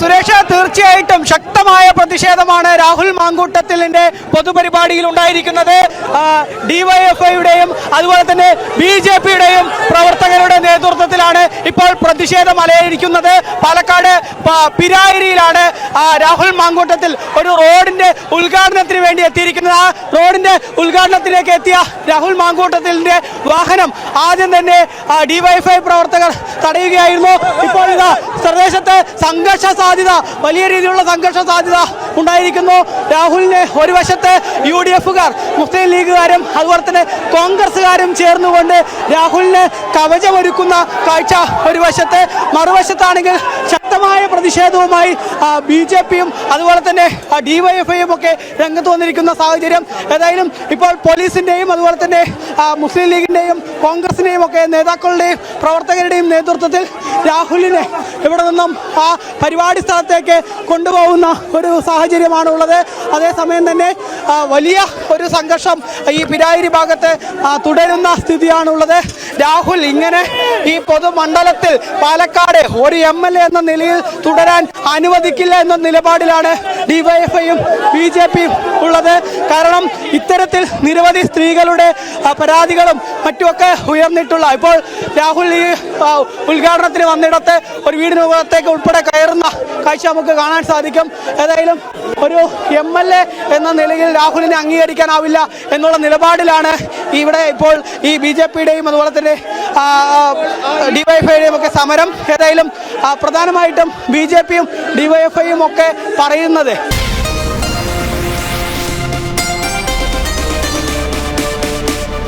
തീർച്ചയായിട്ടും ശക്തമായ പ്രതിഷേധമാണ് രാഹുൽ മാങ്കൂട്ടത്തിലിന്റെ പൊതുപരിപാടിയിൽ ഉണ്ടായിരിക്കുന്നത്. ഡിവൈഎഫ്ഐയുടെയും അതുപോലെ തന്നെ ബി ജെ പിയുടെയും പ്രവർത്തകരുടെ നേതൃത്വത്തിലാണ് ഇപ്പോൾ പ്രതിഷേധം അലയിരിക്കുന്നത് പാലക്കാട് പിരായിരിയിലാണ് രാഹുൽ മാങ്കൂട്ടത്തിൽ ഒരു റോഡിന്റെ ഉദ്ഘാടനത്തിന് വേണ്ടി എത്തിയിരിക്കുന്നത്. ആ റോഡിന്റെ ഉദ്ഘാടനത്തിലേക്ക് എത്തിയ രാഹുൽ മാങ്കൂട്ടത്തിലിന്റെ വാഹനം ആദ്യം തന്നെ ഡിവൈഎഫ്ഐ പ്രവർത്തകർ തടയുകയായിരുന്നു. ഇപ്പോൾ ഇതാ സംഘർഷ സാധ്യത വലിയ രീതിയിലുള്ള സംഘർഷ സാധ്യത ഉണ്ടായിരിക്കുന്നു. രാഹുലിനെ ഒരു വശത്ത് യു ഡി എഫുകാർ മുസ്ലിം ലീഗുകാരും അതുപോലെ തന്നെ കോൺഗ്രസുകാരും ചേർന്നുകൊണ്ട് രാഹുലിന് കവചമൊരുക്കുന്ന കാഴ്ച ഒരു വശത്ത് മറുവശത്താണെങ്കിൽ ശക്തമായ പ്രതിഷേധവുമായി ബി ജെ പിയും അതുപോലെ തന്നെ ഡിവൈഎഫ്ഐയും ഒക്കെ രംഗത്ത് വന്നിരിക്കുന്ന സാഹചര്യം. ഏതായാലും ഇപ്പോൾ പോലീസിന്റെയും അതുപോലെ തന്നെ മുസ്ലിം ലീഗിന്റെയും കോൺഗ്രസിന്റെയും ഒക്കെ നേതാക്കളുടെയും പ്രവർത്തകരുടെയും നേതൃത്വത്തിൽ രാഹുലിനെ ഇവിടെ നിന്നും ആ പരിപാടി സ്ഥലത്തേക്ക് കൊണ്ടുപോകുന്ന ഒരു സാഹചര്യമാണ് ഉള്ളത് അതേസമയം തന്നെ വലിയ ഒരു സംഘർഷം ഈ പിരായിരി ഭാഗത്ത് തുടരുന്ന സ്ഥിതിയാണുള്ളത്. രാഹുൽ ഇങ്ങനെ ഈ പൊതുമണ്ഡലത്തിൽ പാലക്കാട് ഒരു എം എൽ എ എന്ന നിലയിൽ തുടരാൻ അനുവദിക്കില്ല എന്ന നിലപാടിലാണ് ഡിവൈഎഫ്ഐയും ബി ജെ പിയും ഉള്ളത്. കാരണം ഇത്തരത്തിൽ നിരവധി സ്ത്രീകളുടെ പരാതികളും മറ്റുമൊക്കെ ഉയർന്നിട്ടുള്ള ഇപ്പോൾ രാഹുൽ ഈ ഉദ്ഘാടനത്തിന് വന്നിടത്ത് ഒരു വീടിന് മുഖത്തേക്ക് ഉൾപ്പെടെ കയറുന്ന കാഴ്ച നമുക്ക് കാണാൻ സാധിക്കും. ഏതായാലും ഒരു എം എൽ എ എന്ന നിലയിൽ രാഹുലിനെ അംഗീകരിക്കാനാവില്ല എന്നുള്ള നിലപാടിലാണ് ഇവിടെ ഇപ്പോൾ ഈ ബി ജെ പിയുടെയും അതുപോലെ തന്നെ ഡിവൈഎഫ്ഐയുടെയും ഒക്കെ സമരം ഏതായാലും പ്രധാനമായിട്ടും ബി ജെ പിയും ഡിവൈഎഫ്ഐയും ഒക്കെ പറയുന്നത്.